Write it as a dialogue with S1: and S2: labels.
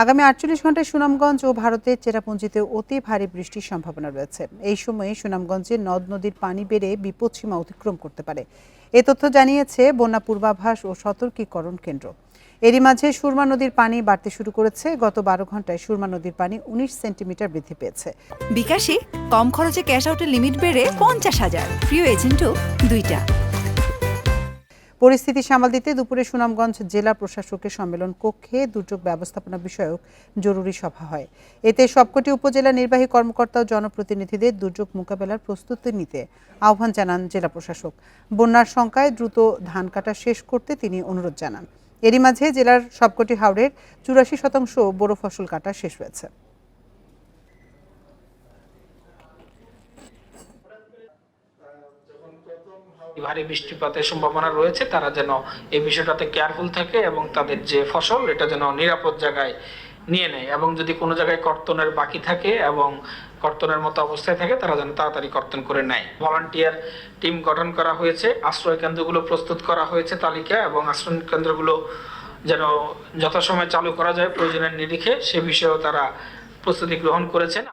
S1: আগামী আটচল্লিশ ঘন্টায় সুনামগঞ্জ ও ভারতের চেরাপুঞ্জিতে অতি ভারী বৃষ্টির সম্ভাবনা রয়েছে। এই সময়ে সুনামগঞ্জে নদ নদীর পানি বেড়ে বিপদসীমা অতিক্রম করতে পারে। এ তথ্য জানিয়েছে বন্যা পূর্বাভাস ও সতর্কীকরণ কেন্দ্র। এরই মাঝে সুরমা নদীর পানি বাড়তে শুরু করেছে। গত বারো ঘন্টায় সুরমা নদীর পানি উনিশ সেন্টিমিটার বৃদ্ধি পেয়েছে।
S2: বিকাশে কম খরচে ক্যাশ আউটের লিমিট বেড়ে পঞ্চাশ হাজার। প্রিয় এজেন্টও দুইটা।
S1: পরিস্থিতি সামাল দিতে দুপুরে সুনামগঞ্জ জেলা প্রশাসকের সম্মেলন কক্ষে দুর্যোগ ব্যবস্থাপনা বিষয়ক জরুরি সভা হয়। এতে সবকটি উপজেলা নির্বাহী কর্মকর্তা ও জনপ্রতিনিধিদের দুর্যোগ মোকাবেলার প্রস্তুতি নিতে আহ্বান জানান জেলা প্রশাসক। বন্যার শঙ্কায় দ্রুত ধান কাটা শেষ করতে তিনি অনুরোধ জানান। এরই মাঝে জেলার সবকটি হাওড়ের চুরাশি শতাংশ বোরো ফসল কাটা শেষ হয়েছে।
S3: ভারী বৃষ্টিপাতের সম্ভাবনা রয়েছে, তারা যেন এই বিষয়টাতে কেয়ারফুল থাকে এবং তাদের যে ফসল, এটা যেন নিরাপদ জায়গায় নিয়ে নেয় এবং যদি কোনো জায়গায় কর্তনের বাকি থাকে এবং কর্তনের মতো অবস্থায় থাকে, তারা যেন তাড়াতাড়ি কর্তন করে নেয়। ভলান্টিয়ার টিম গঠন করা হয়েছে, আশ্রয় কেন্দ্রগুলো প্রস্তুত করা হয়েছে তালিকা এবং আশ্রয় কেন্দ্রগুলো যেন যথাসময়ে চালু করা যায় প্রয়োজনের নিরিখে, সে বিষয়েও তারা প্রস্তুতি গ্রহণ করেছেন।